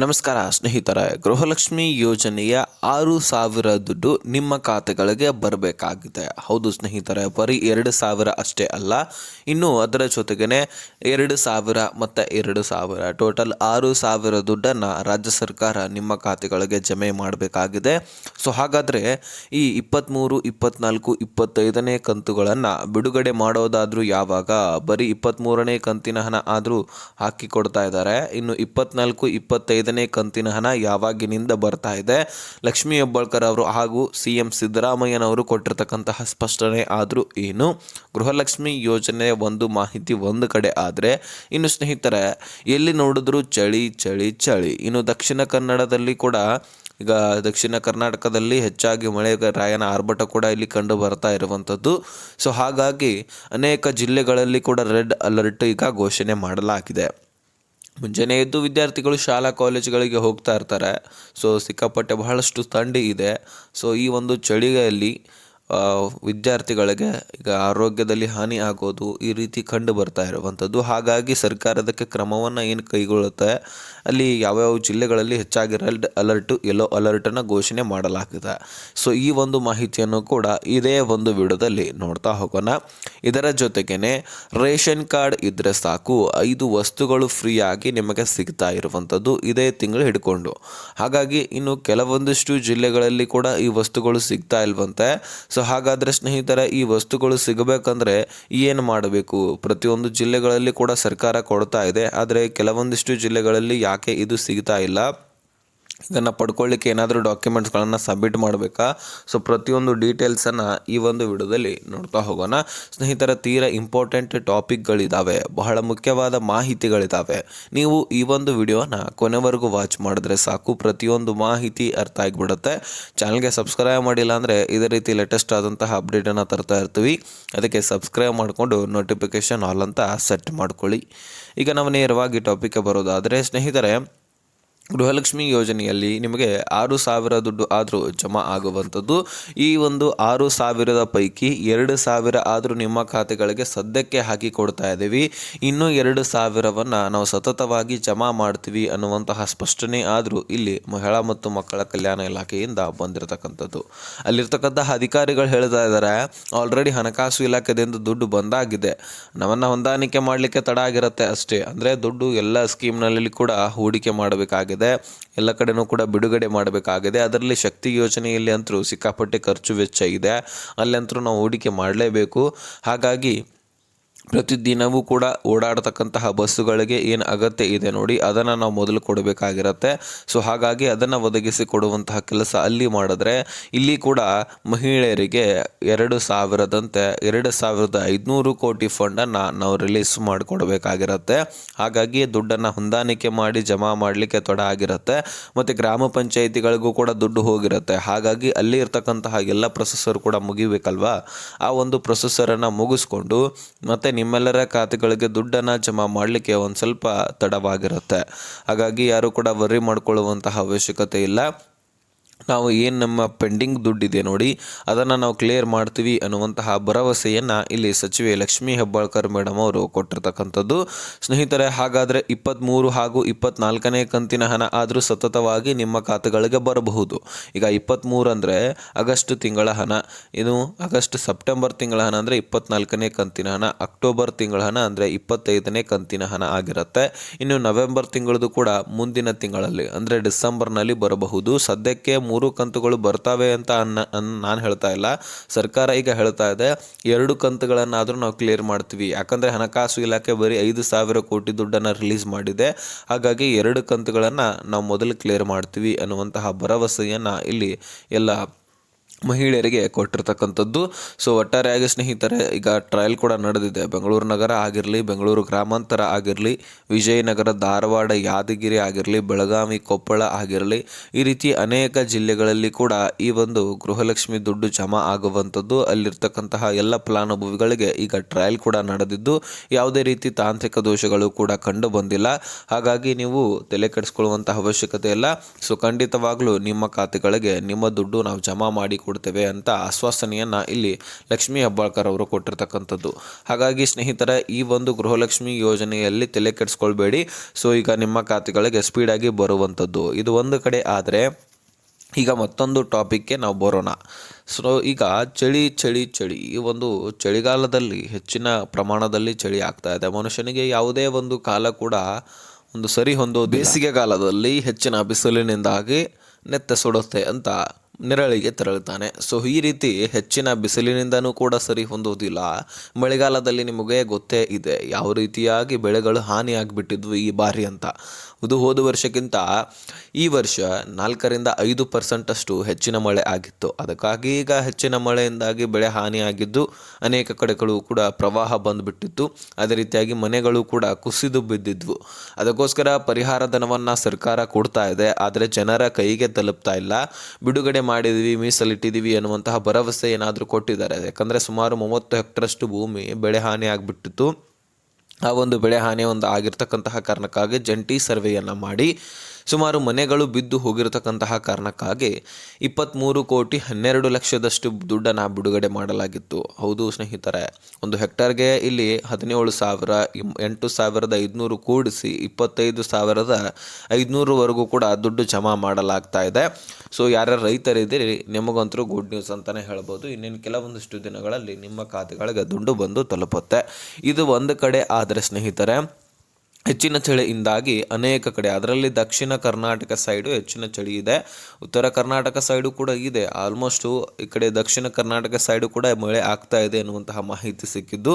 ನಮಸ್ಕಾರ, ಸ್ನೇಹಿತರೆ. ಗೃಹಲಕ್ಷ್ಮಿ ಯೋಜನೆಯ ಆರು ಸಾವಿರ ದುಡ್ಡು ನಿಮ್ಮ ಖಾತೆಗಳಿಗೆ ಬರಬೇಕಾಗಿದೆ. ಹೌದು ಸ್ನೇಹಿತರೆ ಬರೀ ಎರಡು ಸಾವಿರ ಅಷ್ಟೇ ಅಲ್ಲ. ಇನ್ನು ಅದರ ಜೊತೆಗೇ ಎರಡು ಸಾವಿರ ಮತ್ತು ಎರಡು ಸಾವಿರ. ಟೋಟಲ್ ಆರು ಸಾವಿರ ದುಡ್ಡನ್ನು ರಾಜ್ಯ ಸರ್ಕಾರ ನಿಮ್ಮ ಖಾತೆಗಳಿಗೆ ಜಮೆ ಮಾಡಬೇಕಾಗಿದೆ. ಸೊ ಹಾಗಾದರೆ ಈ ಇಪ್ಪತ್ತ್ಮೂರು ಇಪ್ಪತ್ತ್ನಾಲ್ಕು ಇಪ್ಪತ್ತೈದನೇ ಕಂತುಗಳನ್ನು ಬಿಡುಗಡೆ ಮಾಡೋದಾದರೂ ಯಾವಾಗ? ಬರೀ ಇಪ್ಪತ್ತ್ಮೂರನೇ ಕಂತಿನ ಹಣ ಆದರೂ ಹಾಕಿ ಕೊಡ್ತಾ ಇದ್ದಾರೆ. ಇನ್ನು ಇಪ್ಪತ್ನಾಲ್ಕು, ಇಪ್ಪತ್ತೈದನೇ ಕಂತಿನ ಹಣ ಯಾವಾಗಿನಿಂದ ಬರ್ತಾ ಇದೆ? ಲಕ್ಷ್ಮೀ ಹೆಬ್ಬಾಳ್ಕರ್ ಅವರು ಹಾಗೂ ಸಿ ಎಂ ಸಿದ್ದರಾಮಯ್ಯನವರು ಕೊಟ್ಟಿರ್ತಕ್ಕಂತಹ ಸ್ಪಷ್ಟನೆ ಆದರೂ ಏನು? ಗೃಹಲಕ್ಷ್ಮಿ ಯೋಜನೆ ಒಂದು ಮಾಹಿತಿ ಒಂದು ಕಡೆ ಆದರೆ, ಇನ್ನು ಸ್ನೇಹಿತರೆ, ಎಲ್ಲಿ ನೋಡಿದ್ರು ಚಳಿ ಚಳಿ ಚಳಿ. ಇನ್ನು ದಕ್ಷಿಣ ಕನ್ನಡದಲ್ಲಿ ಕೂಡ ಈಗ ದಕ್ಷಿಣ ಕರ್ನಾಟಕದಲ್ಲಿ ಹೆಚ್ಚಾಗಿ ಮಳೆಗಾಯನ ಆರ್ಭಟ ಕೂಡ ಇಲ್ಲಿ ಕಂಡು ಬರ್ತಾ ಇರುವಂಥದ್ದು. ಸೊ ಹಾಗಾಗಿ ಅನೇಕ ಜಿಲ್ಲೆಗಳಲ್ಲಿ ಕೂಡ ರೆಡ್ ಅಲರ್ಟ್ ಈಗ ಘೋಷಣೆ ಮಾಡಲಾಗಿದೆ. ಮುಂಜಾನೆ ಎದ್ದು ವಿದ್ಯಾರ್ಥಿಗಳು ಶಾಲಾ ಕಾಲೇಜುಗಳಿಗೆ ಹೋಗ್ತಾ ಇರ್ತಾರೆ. ಸೊ ಸಿಕ್ಕಾಪಟ್ಟೆ ಬಹಳಷ್ಟು ಥಂಡಿ ಇದೆ. ಸೊ ಈ ಒಂದು ಚಳಿಯಲ್ಲಿ ಆ, ವಿದ್ಯಾರ್ಥಿಗಳಿಗೆ ಈಗ ಆರೋಗ್ಯದಲ್ಲಿ ಹಾನಿ ಆಗೋದು ಈ ರೀತಿ ಕಂಡು ಬರ್ತಾ ಇರುವಂಥದ್ದು. ಹಾಗಾಗಿ ಸರ್ಕಾರ ಅದಕ್ಕೆ ಕ್ರಮವನ್ನು ಏನು ಕೈಗೊಳ್ಳುತ್ತೆ? ಅಲ್ಲಿ ಯಾವ್ಯಾವ ಜಿಲ್ಲೆಗಳಲ್ಲಿ ಹೆಚ್ಚಾಗಿ ರೆಡ್ ಅಲರ್ಟು ಯೆಲ್ಲೋ ಅಲರ್ಟನ್ನು ಘೋಷಣೆ ಮಾಡಲಾಗಿದೆ. ಸೊ ಈ ಒಂದು ಮಾಹಿತಿಯನ್ನು ಕೂಡ ಇದೇ ಒಂದು ವಿಡಿಯೋದಲ್ಲಿ ನೋಡ್ತಾ ಹೋಗೋಣ. ಇದರ ಜೊತೆಗೇ ರೇಷನ್ ಕಾರ್ಡ್ ಇದ್ದರೆ ಸಾಕು, ಐದು ವಸ್ತುಗಳು ಫ್ರೀಯಾಗಿ ನಿಮಗೆ ಸಿಗ್ತಾ ಇರುವಂಥದ್ದು ಇದೇ ತಿಂಗಳು ಹಿಡ್ಕೊಂಡು. ಹಾಗಾಗಿ ಇನ್ನು ಕೆಲವೊಂದಿಷ್ಟು ಜಿಲ್ಲೆಗಳಲ್ಲಿ ಕೂಡ ಈ ವಸ್ತುಗಳು ಸಿಗ್ತಾ ಇಲ್ವಂತೆ. ಸೊ ಹಾಗಾದರೆ ಸ್ನೇಹಿತರ, ಈ ವಸ್ತುಗಳು ಸಿಗಬೇಕಂದ್ರೆ ಏನು ಮಾಡಬೇಕು? ಪ್ರತಿಯೊಂದು ಜಿಲ್ಲೆಗಳಲ್ಲಿ ಕೂಡ ಸರ್ಕಾರ ಕೊಡ್ತಾ ಇದೆ, ಆದರೆ ಕೆಲವೊಂದಿಷ್ಟು ಜಿಲ್ಲೆಗಳಲ್ಲಿ ಯಾಕೆ ಇದು ಸಿಗ್ತಾ ಇಲ್ಲ? ಇದನ್ನು ಪಡ್ಕೊಳ್ಳಿಕ್ಕೆ ಏನಾದರೂ ಡಾಕ್ಯುಮೆಂಟ್ಸ್ಗಳನ್ನು ಸಬ್ಮಿಟ್ ಮಾಡಬೇಕಾ? ಸೊ ಪ್ರತಿಯೊಂದು ಡೀಟೇಲ್ಸನ್ನು ಈ ಒಂದು ವಿಡಿಯೋದಲ್ಲಿ ನೋಡ್ತಾ ಹೋಗೋಣ. ಸ್ನೇಹಿತರ, ತೀರಾ ಇಂಪಾರ್ಟೆಂಟ್ ಟಾಪಿಕ್ಗಳಿದ್ದಾವೆ ಬಹಳ ಮುಖ್ಯವಾದ ಮಾಹಿತಿಗಳಿದ್ದಾವೆ ನೀವು ಈ ಒಂದು ವಿಡಿಯೋನ ಕೊನೆವರೆಗೂ ವಾಚ್ ಮಾಡಿದ್ರೆ ಸಾಕು. ಪ್ರತಿಯೊಂದು ಮಾಹಿತಿ ಅರ್ಥ ಆಗಿಬಿಡುತ್ತೆ. ಚಾನಲ್ಗೆ ಸಬ್ಸ್ಕ್ರೈಬ್ ಮಾಡಿಲ್ಲ ಅಂದರೆ ಇದೇ ರೀತಿ ಲೇಟೆಸ್ಟ್ ಆದಂತಹ ಅಪ್ಡೇಟನ್ನು ತರ್ತಾ ಇರ್ತೀವಿ. ಅದಕ್ಕೆ ಸಬ್ಸ್ಕ್ರೈಬ್ ಮಾಡಿಕೊಂಡು ನೋಟಿಫಿಕೇಷನ್ ಆಲ್ ಅಂತ ಸೆಟ್ ಮಾಡ್ಕೊಳ್ಳಿ. ಈಗ ನಾವು ನೇರವಾಗಿ ಟಾಪಿಕ್ಗೆ ಬರೋದಾದರೆ, ಸ್ನೇಹಿತರೆ ಗೃಹಲಕ್ಷ್ಮಿ ಯೋಜನೆಯಲ್ಲಿ ನಿಮಗೆ ಆರು ಸಾವಿರ ದುಡ್ಡು ಆದರೂ ಜಮಾ ಆಗುವಂಥದ್ದು. ಈ ಒಂದು ಆರು ಸಾವಿರದ ಪೈಕಿ ಎರಡು ಸಾವಿರ ಆದರೂ ನಿಮ್ಮ ಖಾತೆಗಳಿಗೆ ಸದ್ಯಕ್ಕೆ ಹಾಕಿ ಕೊಡ್ತಾ ಇದ್ದೀವಿ. ಇನ್ನೂ ಎರಡು ಸಾವಿರವನ್ನು ನಾವು ಸತತವಾಗಿ ಜಮಾ ಮಾಡ್ತೀವಿ ಅನ್ನುವಂತಹ ಸ್ಪಷ್ಟನೆ ಆದರೂ ಇಲ್ಲಿ ಮಹಿಳಾ ಮತ್ತು ಮಕ್ಕಳ ಕಲ್ಯಾಣ ಇಲಾಖೆಯಿಂದ ಬಂದಿರತಕ್ಕಂಥದ್ದು. ಅಲ್ಲಿರ್ತಕ್ಕಂತಹ ಅಧಿಕಾರಿಗಳು ಹೇಳ್ತಾ ಇದ್ದಾರೆ, ಆಲ್ರೆಡಿ ಹಣಕಾಸು ಇಲಾಖೆದಿಂದ ದುಡ್ಡು ಬಂದಾಗಿದೆ. ನಮ್ಮನ್ನು ಹೊಂದಾಣಿಕೆ ಮಾಡಲಿಕ್ಕೆ ತಡ ಆಗಿರುತ್ತೆ ಅಷ್ಟೇ. ಅಂದರೆ ದುಡ್ಡು ಎಲ್ಲ ಸ್ಕೀಮ್ನಲ್ಲಿ ಕೂಡ ಹೂಡಿಕೆ ಮಾಡಬೇಕಾಗಿದೆ. ಎಲ್ಲ ಕಡೆನೂ ಕೂಡ ಬಿಡುಗಡೆ ಮಾಡಬೇಕಾಗಿದೆ. ಅದರಲ್ಲಿ ಶಕ್ತಿ ಯೋಜನೆಯಲ್ಲಿ ಅಂತರೂ ಸಿಕ್ಕಾಪಟ್ಟೆ ಖರ್ಚು ವೆಚ್ಚ ಇದೆ. ಅಲ್ಲಂತರೂ ನಾವು ಹೂಡಿಕೆ ಮಾಡಲೇಬೇಕು. ಹಾಗಾಗಿ ಪ್ರತಿದಿನವೂ ಕೂಡ ಓಡಾಡತಕ್ಕಂತಹ ಬಸ್ಸುಗಳಿಗೆ ಏನು ಅಗತ್ಯ ಇದೆ ನೋಡಿ, ಅದನ್ನು ನಾವು ಮೊದಲು ಕೊಡಬೇಕಾಗಿರುತ್ತೆ. ಸೊ ಹಾಗಾಗಿ ಅದನ್ನು ಒದಗಿಸಿ ಕೊಡುವಂತಹ ಕೆಲಸ ಅಲ್ಲಿ ಮಾಡಿದ್ರೆ, ಇಲ್ಲಿ ಕೂಡ ಮಹಿಳೆಯರಿಗೆ ಎರಡು ಸಾವಿರದಂತೆ, ಎರಡು ಸಾವಿರದ ಐದುನೂರು ಕೋಟಿ ಫಂಡನ್ನು ನಾವು ರಿಲೀಸ್ ಮಾಡಿಕೊಡ್ಬೇಕಾಗಿರತ್ತೆ. ಹಾಗಾಗಿ ದುಡ್ಡನ್ನು ಹೊಂದಾಣಿಕೆ ಮಾಡಿ ಜಮಾ ಮಾಡಲಿಕ್ಕೆ ತೊಡ ಆಗಿರುತ್ತೆ. ಮತ್ತು ಗ್ರಾಮ ಪಂಚಾಯಿತಿಗಳಿಗೂ ಕೂಡ ದುಡ್ಡು ಹೋಗಿರುತ್ತೆ. ಹಾಗಾಗಿ ಅಲ್ಲಿ ಇರ್ತಕ್ಕಂತಹ ಎಲ್ಲ ಪ್ರೊಸೆಸರ್ ಕೂಡ ಮುಗಿಬೇಕಲ್ವಾ? ಆ ಒಂದು ಪ್ರೊಸೆಸರನ್ನು ಮುಗಿಸ್ಕೊಂಡು, ಮತ್ತು ನಿಮ್ಮೆಲ್ಲರ ಖಾತೆಗಳಿಗೆ ದುಡ್ಡನ್ನು ಜಮಾ ಮಾಡಲಿಕ್ಕೆ ಒಂದು ಸ್ವಲ್ಪ ತಡವಾಗಿರುತ್ತೆ. ಹಾಗಾಗಿ ಯಾರು ಕೂಡ ವರಿ ಮಾಡಿಕೊಳ್ಳುವಂತಹ ಅವಶ್ಯಕತೆ ಇಲ್ಲ. ನಾವು ಏನು ನಮ್ಮ ಪೆಂಡಿಂಗ್ ದುಡ್ಡಿದೆ ನೋಡಿ, ಅದನ್ನು ನಾವು ಕ್ಲಿಯರ್ ಮಾಡ್ತೀವಿ ಅನ್ನುವಂತಹ ಭರವಸೆಯನ್ನು ಇಲ್ಲಿ ಸಚಿವೆ ಲಕ್ಷ್ಮೀ ಹೆಬ್ಬಾಳ್ಕರ್ ಮೇಡಮ್ ಅವರು ಕೊಟ್ಟಿರ್ತಕ್ಕಂಥದ್ದು. ಸ್ನೇಹಿತರೆ, ಹಾಗಾದರೆ ಇಪ್ಪತ್ತ್ಮೂರು ಹಾಗೂ ಇಪ್ಪತ್ನಾಲ್ಕನೇ ಕಂತಿನ ಹಣ ಆದರೂ ಸತತವಾಗಿ ನಿಮ್ಮ ಖಾತೆಗಳಿಗೆ ಬರಬಹುದು. ಈಗ ಇಪ್ಪತ್ತ್ಮೂರು ಅಂದರೆ ಆಗಸ್ಟ್ ತಿಂಗಳ ಹಣ ಇದು ಆಗಸ್ಟ್ ಸೆಪ್ಟೆಂಬರ್ ತಿಂಗಳ ಹಣ ಅಂದರೆ ಇಪ್ಪತ್ನಾಲ್ಕನೇ ಕಂತಿನ ಹಣ, ಅಕ್ಟೋಬರ್ ತಿಂಗಳ ಹಣ ಅಂದರೆ ಇಪ್ಪತ್ತೈದನೇ ಕಂತಿನ ಹಣ ಆಗಿರುತ್ತೆ. ಇನ್ನು ನವೆಂಬರ್ ತಿಂಗಳದು ಕೂಡ ಮುಂದಿನ ತಿಂಗಳಲ್ಲಿ ಅಂದರೆ ಡಿಸೆಂಬರ್ನಲ್ಲಿ ಬರಬಹುದು. ಸದ್ಯಕ್ಕೆ ಮೂರು ಕಂತುಗಳು ಬರ್ತಾವೆ ಅಂತ ಅನ್ನ ನಾನು ಹೇಳ್ತಾ ಇಲ್ಲ. ಸರ್ಕಾರ ಈಗ ಹೇಳ್ತಾ ಇದೆ, ಎರಡು ಕಂತುಗಳನ್ನಾದರೂ ನಾವು ಕ್ಲಿಯರ್ ಮಾಡ್ತೀವಿ. ಯಾಕಂದರೆ ಹಣಕಾಸು ಇಲಾಖೆ ಬರೀ ಐದು ಸಾವಿರ ಕೋಟಿ ದುಡ್ಡನ್ನು ರಿಲೀಸ್ ಮಾಡಿದೆ. ಹಾಗಾಗಿ ಎರಡು ಕಂತುಗಳನ್ನು ನಾವು ಮೊದಲು ಕ್ಲಿಯರ್ ಮಾಡ್ತೀವಿ ಅನ್ನುವಂತಹ ಭರವಸೆಯನ್ನು ಇಲ್ಲಿ ಎಲ್ಲ ಮಹಿಳೆಯರಿಗೆ ಕೊಟ್ಟಿರ್ತಕ್ಕಂಥದ್ದು. ಸೊ ಒಟ್ಟಾರೆಯಾಗಿ ಸ್ನೇಹಿತರೆ, ಈಗ ಟ್ರಯಲ್ ಕೂಡ ನಡೆದಿದೆ. ಬೆಂಗಳೂರು ನಗರ ಆಗಿರಲಿ, ಬೆಂಗಳೂರು ಗ್ರಾಮಾಂತರ ಆಗಿರಲಿ, ವಿಜಯನಗರ, ಧಾರವಾಡ, ಯಾದಗಿರಿ ಆಗಿರಲಿ, ಬೆಳಗಾವಿ, ಕೊಪ್ಪಳ ಆಗಿರಲಿ, ಈ ರೀತಿ ಅನೇಕ ಜಿಲ್ಲೆಗಳಲ್ಲಿ ಕೂಡ ಈ ಒಂದು ಗೃಹಲಕ್ಷ್ಮಿ ದುಡ್ಡು ಜಮಾ ಆಗುವಂಥದ್ದು. ಅಲ್ಲಿರ್ತಕ್ಕಂತಹ ಎಲ್ಲ ಫಲಾನುಭವಿಗಳಿಗೆ ಈಗ ಟ್ರಯಲ್ ಕೂಡ ನಡೆದಿದ್ದು. ಯಾವುದೇ ರೀತಿ ತಾಂತ್ರಿಕ ದೋಷಗಳು ಕೂಡ ಕಂಡು ಬಂದಿಲ್ಲ. ಹಾಗಾಗಿ ನೀವು ತಲೆ ಕೆಡಿಸ್ಕೊಳ್ಳುವಂತಹ ಅವಶ್ಯಕತೆ ಇಲ್ಲ. ಸೊ ಖಂಡಿತವಾಗ್ಲೂ ನಿಮ್ಮ ಖಾತೆಗಳಿಗೆ ನಿಮ್ಮ ದುಡ್ಡು ನಾವು ಜಮಾ ಮಾಡಿ ಕೊಡ್ತೇವೆ ಅಂತ ಆಶ್ವಾಸನೆಯನ್ನು ಇಲ್ಲಿ ಲಕ್ಷ್ಮೀ ಹೆಬ್ಬಾಳ್ಕರ್ ಅವರು ಕೊಟ್ಟಿರ್ತಕ್ಕಂಥದ್ದು. ಹಾಗಾಗಿ ಸ್ನೇಹಿತರ, ಈ ಒಂದು ಗೃಹಲಕ್ಷ್ಮಿ ಯೋಜನೆಯಲ್ಲಿ ತಲೆ ಕೆಡಿಸ್ಕೊಳ್ಬೇಡಿ. ಸೊ ಈಗ ನಿಮ್ಮ ಖಾತೆಗಳಿಗೆ ಸ್ಪೀಡಾಗಿ ಬರುವಂಥದ್ದು. ಇದು ಒಂದು ಕಡೆ ಆದರೆ, ಈಗ ಮತ್ತೊಂದು ಟಾಪಿಕ್ಗೆ ನಾವು ಬರೋಣ. ಸೊ ಈಗ ಚಳಿ ಚಳಿ ಚಳಿ. ಈ ಒಂದು ಚಳಿಗಾಲದಲ್ಲಿ ಹೆಚ್ಚಿನ ಪ್ರಮಾಣದಲ್ಲಿ ಚಳಿ ಆಗ್ತಾ ಇದೆ. ಮನುಷ್ಯನಿಗೆ ಯಾವುದೇ ಒಂದು ಕಾಲ ಕೂಡ ಒಂದು ಸರಿ ಹೊಂದೋ ಬೇಸಿಗೆ ಕಾಲದಲ್ಲಿ ಹೆಚ್ಚಿನ ಬಿಸಿಲಿನಿಂದಾಗಿ ನೆತ್ತ ಸುಡುತ್ತೆ ಅಂತ ನೆರಳಿಗೆ ತೆರಳುತ್ತಾನೆ. ಸೊ, ಈ ರೀತಿ ಹೆಚ್ಚಿನ ಬಿಸಿಲಿನಿಂದನೂ ಕೂಡ ಸರಿ ಹೊಂದುವುದಿಲ್ಲ. ಮಳೆಗಾಲದಲ್ಲಿ ನಿಮಗೆ ಗೊತ್ತೇ ಇದೆ, ಯಾವ ರೀತಿಯಾಗಿ ಬೆಳೆಗಳು ಹಾನಿಯಾಗಿಬಿಟ್ಟಿದ್ವು ಈ ಬಾರಿ ಅಂತ. ಇದು ಹೋದ ವರ್ಷಕ್ಕಿಂತ ಈ ವರ್ಷ ನಾಲ್ಕರಿಂದ ಐದು ಪರ್ಸೆಂಟಷ್ಟು ಹೆಚ್ಚಿನ ಮಳೆ ಆಗಿತ್ತು. ಅದಕ್ಕಾಗಿ ಈಗ ಹೆಚ್ಚಿನ ಮಳೆಯಿಂದಾಗಿ ಬೆಳೆ ಹಾನಿಯಾಗಿದ್ದು, ಅನೇಕ ಕಡೆಗಳು ಕೂಡ ಪ್ರವಾಹ ಬಂದುಬಿಟ್ಟಿತ್ತು. ಅದೇ ರೀತಿಯಾಗಿ ಮನೆಗಳು ಕೂಡ ಕುಸಿದು ಬಿದ್ದಿದ್ವು. ಅದಕ್ಕೋಸ್ಕರ ಪರಿಹಾರ ಧನವನ್ನು ಸರ್ಕಾರ ಕೊಡ್ತಾ ಇದೆ. ಆದರೆ ಜನರ ಕೈಗೆ ತಲುಪ್ತಾ ಇಲ್ಲ. ಬಿಡುಗಡೆ ಮಾಡಿದ್ವಿ ಮೀಸಲಿಟ್ಟಿದ್ದೀವಿ ಅನ್ನುವಂತಹ ಭರವಸೆ ಏನಾದರೂ ಕೊಟ್ಟಿದ್ದಾರೆ. ಯಾಕಂದರೆ ಸುಮಾರು ಮೂವತ್ತು ಹೆಕ್ಟರಷ್ಟು ಭೂಮಿ ಬೆಳೆ ಹಾನಿ ಆಗಿಬಿಟ್ಟಿತ್ತು ಆ ಒಂದು ಬೆಳೆ ಹಾನಿ ಒಂದು ಆಗಿರ್ತಕ್ಕಂತಹ ಕಾರಣಕ್ಕಾಗಿ ಜಂಟಿ ಸರ್ವೆಯನ್ನು ಮಾಡಿ ಸುಮಾರು ಮನೆಗಳು ಬಿದ್ದು ಹೋಗಿರತಕ್ಕಂತಹ ಕಾರಣಕ್ಕಾಗಿ ಇಪ್ಪತ್ತ್ಮೂರು ಕೋಟಿ ಹನ್ನೆರಡು ಲಕ್ಷದಷ್ಟು ದುಡ್ಡನ್ನು ಬಿಡುಗಡೆ ಮಾಡಲಾಗಿತ್ತು. ಹೌದು ಸ್ನೇಹಿತರೆ, ಒಂದು ಹೆಕ್ಟರ್ಗೆ ಇಲ್ಲಿ ಹದಿನೇಳು ಸಾವಿರ, ಎಂಟು ಸಾವಿರದ ಐದುನೂರು ಕೂಡಿಸಿ ಇಪ್ಪತ್ತೈದು ಸಾವಿರದ ಐದುನೂರವರೆಗೂ ಕೂಡ ದುಡ್ಡು ಜಮಾ ಮಾಡಲಾಗ್ತಾ ಇದೆ. ಸೊ, ಯಾರ್ಯಾರು ರೈತರಿದ್ದೀರಿ ನಿಮಗಂತರೂ ಗುಡ್ ನ್ಯೂಸ್ ಅಂತಲೇ ಹೇಳ್ಬೋದು. ಇನ್ನೇನು ಕೆಲವೊಂದಿಷ್ಟು ದಿನಗಳಲ್ಲಿ ನಿಮ್ಮ ಖಾತೆಗಳಿಗೆ ದುಡ್ಡು ಬಂದು ತಲುಪುತ್ತೆ. ಇದು ಒಂದು ಕಡೆ ಆದರೆ ಸ್ನೇಹಿತರೆ ಹೆಚ್ಚಿನ ಚಳಿಯಿಂದಾಗಿ ಅನೇಕ ಕಡೆ, ಅದರಲ್ಲಿ ದಕ್ಷಿಣ ಕರ್ನಾಟಕ ಸೈಡು ಹೆಚ್ಚಿನ ಚಳಿ ಇದೆ. ಉತ್ತರ ಕರ್ನಾಟಕ ಸೈಡು ಕೂಡ ಇದೆ. ಆಲ್ಮೋಸ್ಟು ಈ ಕಡೆ ದಕ್ಷಿಣ ಕರ್ನಾಟಕ ಸೈಡು ಕೂಡ ಮಳೆ ಆಗ್ತಾ ಇದೆ ಎನ್ನುವಂತಹ ಮಾಹಿತಿ ಸಿಕ್ಕಿದ್ದು.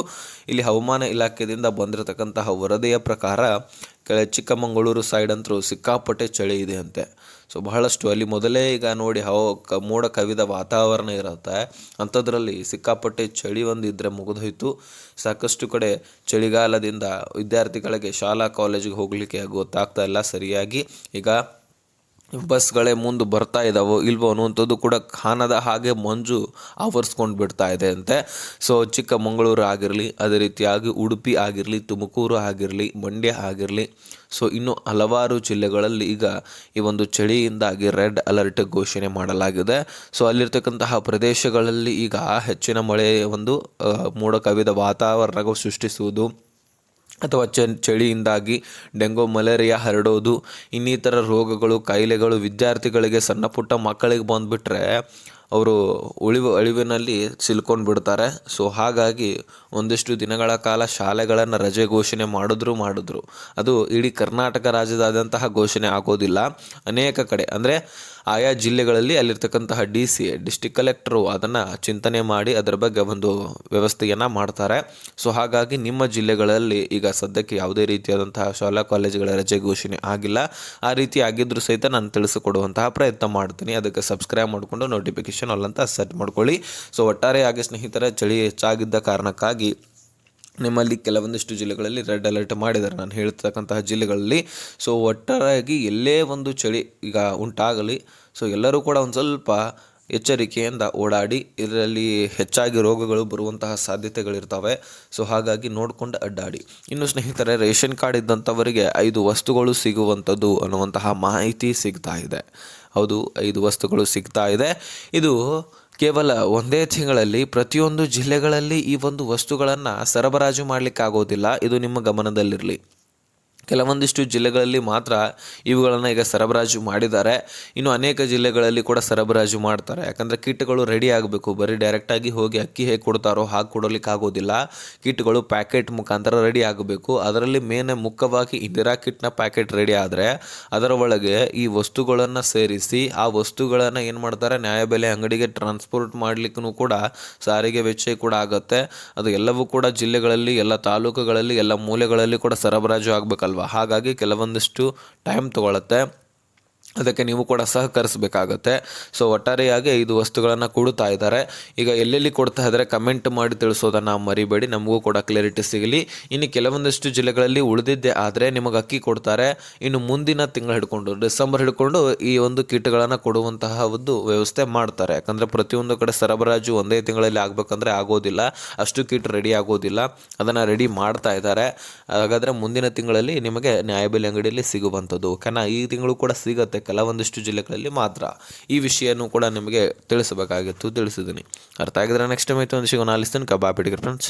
ಇಲ್ಲಿ ಹವಾಮಾನ ಇಲಾಖೆಯಿಂದ ಬಂದಿರತಕ್ಕಂತಹ ವರದಿಯ ಪ್ರಕಾರ, ಕೆಳ ಚಿಕ್ಕಮಗಳೂರು ಸೈಡ್ ಅಂತರೂ ಸಿಕ್ಕಾಪಟ್ಟೆ ಚಳಿ ಇದೆ ಅಂತೆ. ಸೊ ಬಹಳಷ್ಟು ಅಲ್ಲಿ ಮೊದಲೇ ಈಗ ನೋಡಿ ಹವ ಕ ಮೋಡ ಕವಿದ ವಾತಾವರಣ ಇರುತ್ತೆ. ಅಂಥದ್ರಲ್ಲಿ ಸಿಕ್ಕಾಪಟ್ಟೆ ಚಳಿ ಒಂದು ಇದ್ದರೆ ಮುಗಿದೋಯ್ತು. ಸಾಕಷ್ಟು ಕಡೆ ಚಳಿಗಾಲದಿಂದ ವಿದ್ಯಾರ್ಥಿಗಳಿಗೆ ಶಾಲಾ, ಕಾಲೇಜಿಗೆ ಹೋಗಲಿಕ್ಕೆ ಗೊತ್ತಾಗ್ತಾ ಇಲ್ಲ ಸರಿಯಾಗಿ. ಈಗ ಬಸ್ಗಳೇ ಮುಂದೆ ಬರ್ತಾ ಇದ್ದಾವೋ ಇಲ್ವೋ ಅನ್ನುವಂಥದ್ದು ಕೂಡ ಕಾಣದ ಹಾಗೆ ಮಂಜು ಆವರಿಸ್ಕೊಂಡು ಬಿಡ್ತಾ ಇದೆ ಅಂತೆ. ಸೊ ಚಿಕ್ಕಮಗಳೂರು ಆಗಿರಲಿ, ಅದೇ ರೀತಿಯಾಗಿ ಉಡುಪಿ ಆಗಿರಲಿ, ತುಮಕೂರು ಆಗಿರಲಿ, ಮಂಡ್ಯ ಆಗಿರಲಿ ಸೊ ಇನ್ನು ಹಲವಾರು ಜಿಲ್ಲೆಗಳಲ್ಲಿ ಈಗ ಈ ಒಂದು ಚಳಿಯಿಂದಾಗಿ ರೆಡ್ ಅಲರ್ಟ್ ಘೋಷಣೆ ಮಾಡಲಾಗಿದೆ. ಸೊ ಅಲ್ಲಿರ್ತಕ್ಕಂತಹ ಪ್ರದೇಶಗಳಲ್ಲಿ ಈಗ ಹೆಚ್ಚಿನ ಮಳೆ ಒಂದು ಮೂಡ ಕವಿದ ವಾತಾವರಣ ಸೃಷ್ಟಿಸುವುದು ಅಥವಾ ಚ ಚಳಿಯಿಂದಾಗಿ ಡೆಂಗೂ ಮಲೇರಿಯಾ ಹರಡೋದು ಇನ್ನಿತರ ರೋಗಗಳು ಕಾಯಿಲೆಗಳು ವಿದ್ಯಾರ್ಥಿಗಳಿಗೆ ಸಣ್ಣ ಪುಟ್ಟ ಮಕ್ಕಳಿಗೆ ಬಂದುಬಿಟ್ರೆ ಅವರು ಉಳಿವು ಅಳಿವಿನಲ್ಲಿ ಸಿಲ್ಕೊಂಡು ಬಿಡ್ತಾರೆ. ಸೊ ಹಾಗಾಗಿ ಒಂದಿಷ್ಟು ದಿನಗಳ ಕಾಲ ಶಾಲೆಗಳನ್ನು ರಜೆ ಘೋಷಣೆ ಮಾಡಿದ್ರು ಮಾಡಿದ್ರು. ಅದು ಇಡೀ ಕರ್ನಾಟಕ ರಾಜ್ಯದಾದಂತಹ ಘೋಷಣೆ ಆಗೋದಿಲ್ಲ. ಅನೇಕ ಕಡೆ, ಅಂದರೆ ಆಯಾ ಜಿಲ್ಲೆಗಳಲ್ಲಿ ಅಲ್ಲಿರ್ತಕ್ಕಂತಹ ಡಿ ಸಿ, ಡಿಸ್ಟಿಕ್ ಕಲೆಕ್ಟರು ಅದನ್ನು ಚಿಂತನೆ ಮಾಡಿ ಅದರ ಬಗ್ಗೆ ಒಂದು ವ್ಯವಸ್ಥೆಯನ್ನು ಮಾಡ್ತಾರೆ. ಸೊ ಹಾಗಾಗಿ ನಿಮ್ಮ ಜಿಲ್ಲೆಗಳಲ್ಲಿ ಈಗ ಸದ್ಯಕ್ಕೆ ಯಾವುದೇ ರೀತಿಯಾದಂತಹ ಶಾಲಾ ಕಾಲೇಜುಗಳ ರಜೆ ಘೋಷಣೆ ಆಗಿಲ್ಲ. ಆ ರೀತಿ ಆಗಿದ್ದರೂ ಸಹಿತ ನಾನು ತಿಳಿಸಿಕೊಡುವಂತಹ ಪ್ರಯತ್ನ ಮಾಡ್ತೀನಿ. ಅದಕ್ಕೆ ಸಬ್ಸ್ಕ್ರೈಬ್ ಮಾಡಿಕೊಂಡು ನೋಟಿಫಿಕೇಶನ್ ಆಲ್ ಅಂತ ಸೆಟ್ ಮಾಡ್ಕೊಳ್ಳಿ. ಸೊ ಒಟ್ಟಾರೆಯಾಗಿ ಸ್ನೇಹಿತರ, ಚಳಿ ಹೆಚ್ಚಾಗಿದ್ದ ಕಾರಣಕ್ಕಾಗಿ ನಿಮ್ಮಲ್ಲಿ ಕೆಲವೊಂದಿಷ್ಟು ಜಿಲ್ಲೆಗಳಲ್ಲಿ ರೆಡ್ ಅಲರ್ಟ್ ಮಾಡಿದ್ದಾರೆ. ನಾನು ಹೇಳ್ತಕ್ಕಂತಹ ಜಿಲ್ಲೆಗಳಲ್ಲಿ. ಸೊ ಒಟ್ಟಾರೆಯಾಗಿ ಎಲ್ಲೇ ಒಂದು ಚಳಿ ಈಗ ಉಂಟಾಗಲಿ. ಸೊ ಎಲ್ಲರೂ ಕೂಡ ಒಂದು ಸ್ವಲ್ಪ ಎಚ್ಚರಿಕೆಯಿಂದ ಓಡಾಡಿ, ಇದರಲ್ಲಿ ಹೆಚ್ಚಾಗಿ ರೋಗಗಳು ಬರುವಂತಹ ಸಾಧ್ಯತೆಗಳಿರ್ತವೆ. ಸೊ ಹಾಗಾಗಿ ನೋಡಿಕೊಂಡು ಅಡ್ಡಾಡಿ. ಇನ್ನು ಸ್ನೇಹಿತರೆ, ರೇಷನ್ ಕಾರ್ಡ್ ಇದ್ದಂಥವರಿಗೆ ಐದು ವಸ್ತುಗಳು ಸಿಗುವಂಥದ್ದು ಅನ್ನುವಂತಹ ಮಾಹಿತಿ ಸಿಗ್ತಾ ಇದೆ. ಹೌದು, ಐದು ವಸ್ತುಗಳು ಸಿಗ್ತಾ ಇದೆ. ಇದು ಕೇವಲ ಒಂದೇ ತಿಂಗಳಲ್ಲಿ ಪ್ರತಿಯೊಂದು ಜಿಲ್ಲೆಗಳಲ್ಲಿ ಈ ಒಂದು ವಸ್ತುಗಳನ್ನು ಸರಬರಾಜು ಮಾಡಲಿಕ್ಕಾಗೋದಿಲ್ಲ. ಇದು ನಿಮ್ಮ ಗಮನದಲ್ಲಿರಲಿ. ಕೆಲವೊಂದಿಷ್ಟು ಜಿಲ್ಲೆಗಳಲ್ಲಿ ಮಾತ್ರ ಇವುಗಳನ್ನು ಈಗ ಸರಬರಾಜು ಮಾಡಿದ್ದಾರೆ. ಇನ್ನು ಅನೇಕ ಜಿಲ್ಲೆಗಳಲ್ಲಿ ಕೂಡ ಸರಬರಾಜು ಮಾಡ್ತಾರೆ. ಯಾಕಂದರೆ ಕಿಟ್ಗಳು ರೆಡಿ ಆಗಬೇಕು. ಬರೀ ಡೈರೆಕ್ಟಾಗಿ ಹೋಗಿ ಅಕ್ಕಿ ಹೇಗೆ ಕೊಡ್ತಾರೋ ಹಾಗೆ ಕೊಡಲಿಕ್ಕೆ ಆಗೋದಿಲ್ಲ. ಕಿಟ್ಗಳು ಪ್ಯಾಕೆಟ್ ಮುಖಾಂತರ ರೆಡಿ ಆಗಬೇಕು. ಅದರಲ್ಲಿ ಮೇನ್ ಮುಖ್ಯವಾಗಿ ಇಂದಿರಾ ಕಿಟ್ನ ಪ್ಯಾಕೆಟ್ ರೆಡಿ ಆದರೆ ಅದರ ಒಳಗೆ ಈ ವಸ್ತುಗಳನ್ನು ಸೇರಿಸಿ ಆ ವಸ್ತುಗಳನ್ನು ಏನು ಮಾಡ್ತಾರೆ? ನ್ಯಾಯಬೆಲೆ ಅಂಗಡಿಗೆ ಟ್ರಾನ್ಸ್ಪೋರ್ಟ್ ಮಾಡಲಿಕ್ಕೂ ಕೂಡ ಸಾರಿಗೆ ವೆಚ್ಚ ಕೂಡ ಆಗುತ್ತೆ. ಅದು ಎಲ್ಲವೂ ಕೂಡ ಜಿಲ್ಲೆಗಳಲ್ಲಿ, ಎಲ್ಲ ತಾಲೂಕುಗಳಲ್ಲಿ, ಎಲ್ಲ ಮೂಲೆಗಳಲ್ಲಿ ಕೂಡ ಸರಬರಾಜು ಆಗಬೇಕಲ್ವ? ಹಾಗಾಗಿ ಕೆಲವೊಂದಿಷ್ಟು ಟೈಮ್ ತಗೊಳುತ್ತೆ. ಅದಕ್ಕೆ ನೀವು ಕೂಡ ಸಹಕರಿಸಬೇಕಾಗತ್ತೆ. ಸೊ ಒಟ್ಟಾರೆಯಾಗಿ ಐದು ವಸ್ತುಗಳನ್ನು ಕೊಡ್ತಾ ಇದ್ದಾರೆ. ಈಗ ಎಲ್ಲೆಲ್ಲಿ ಕೊಡ್ತಾ ಇದ್ದಾರೆ ಕಮೆಂಟ್ ಮಾಡಿ ತಿಳಿಸೋದನ್ನು ಮರಿಬೇಡಿ. ನಮಗೂ ಕೂಡ ಕ್ಲಾರಿಟಿ ಸಿಗಲಿ. ಇನ್ನು ಕೆಲವೊಂದಷ್ಟು ಜಿಲ್ಲೆಗಳಲ್ಲಿ ಉಳಿದಿದ್ದೆ ಆದರೆ ನಿಮಗೆ ಅಕ್ಕಿ ಕೊಡ್ತಾರೆ. ಇನ್ನು ಮುಂದಿನ ತಿಂಗಳು ಹಿಡ್ಕೊಂಡು, ಡಿಸೆಂಬರ್ ಹಿಡ್ಕೊಂಡು ಈ ಒಂದು ಕಿಟ್ಗಳನ್ನು ಕೊಡುವಂತಹ ಒಂದು ವ್ಯವಸ್ಥೆ ಮಾಡ್ತಾರೆ. ಯಾಕಂದರೆ ಪ್ರತಿಯೊಂದು ಕಡೆ ಸರಬರಾಜು ಒಂದೇ ತಿಂಗಳಲ್ಲಿ ಆಗಬೇಕಂದ್ರೆ ಆಗೋದಿಲ್ಲ. ಅಷ್ಟು ಕಿಟ್ ರೆಡಿ ಆಗೋದಿಲ್ಲ. ಅದನ್ನು ರೆಡಿ ಮಾಡ್ತಾ ಇದ್ದಾರೆ. ಹಾಗಾದರೆ ಮುಂದಿನ ತಿಂಗಳಲ್ಲಿ ನಿಮಗೆ ನ್ಯಾಯಬೆಲೆ ಅಂಗಡಿಯಲ್ಲಿ ಸಿಗುವಂಥದ್ದು. ಓಕೆನಾ? ಈ ತಿಂಗಳು ಕೂಡ ಸಿಗುತ್ತೆ. ಬೇಕಲ್ಲ ಒಂದಿಷ್ಟು ಜಿಲ್ಲೆಗಳಲ್ಲಿ ಮಾತ್ರ. ಈ ವಿಷಯನೂ ಕೂಡ ನಿಮಗೆ ತಿಳಿಸಬೇಕಾಗಿತ್ತು. ತಿಳಿಸಿದ್ದೀನಿ ಅರ್ಥ ಆಗಿದ್ರೆ ನೆಕ್ಸ್ಟ್ ಟೈಮ್ ಆಯಿತು. ಒಂದು ಸಿಗೋಣ. ಅಲ್ಲಿಸ್ತೇನೆ. ಕಬಾ ಫ್ರೆಂಡ್ಸ್